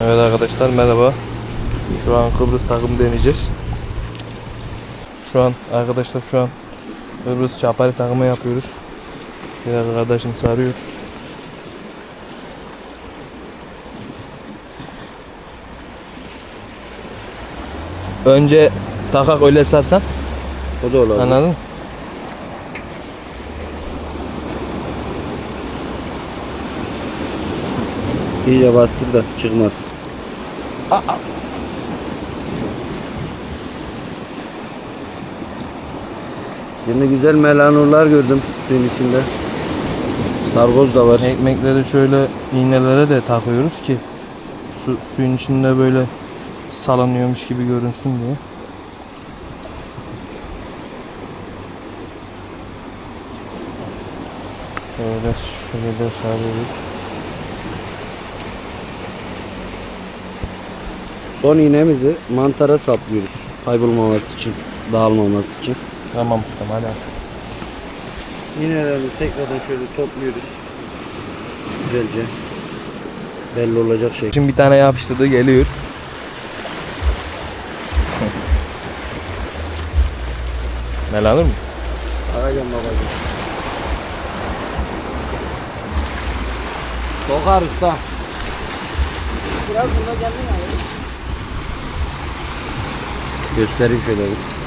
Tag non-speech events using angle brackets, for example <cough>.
Evet arkadaşlar merhaba. Şu an Kıbrıs takım deneyeceğiz. Şu an arkadaşlar şu an Kıbrıs çapari takımı yapıyoruz. Bir arkadaşım sarıyor. Önce takak öyle sarsan O da olabilir. anladın mı? İyice bastır da çıkmaz. Yine güzel melanurlar gördüm suyun içinde. Sargoz da var. Ekmekleri şöyle iğnelere de takıyoruz ki su, suyun içinde böyle salanıyormuş gibi görünsün diye. Şöyle şöyle de sarıyoruz. Son iğnemizi mantara saplıyoruz. Kaybolmaması için, dağılmaması için. Tamam ustam hadi. İğnelerimizi tekrardan şöyle topluyoruz. Güzelce. Belli olacak şey. Şimdi bir tane yapıştırdı geliyor. <laughs> Melanır mı? Bakacağım babacığım. Sokar usta. Biraz bunda geldin abi. Göstereyim şöyle.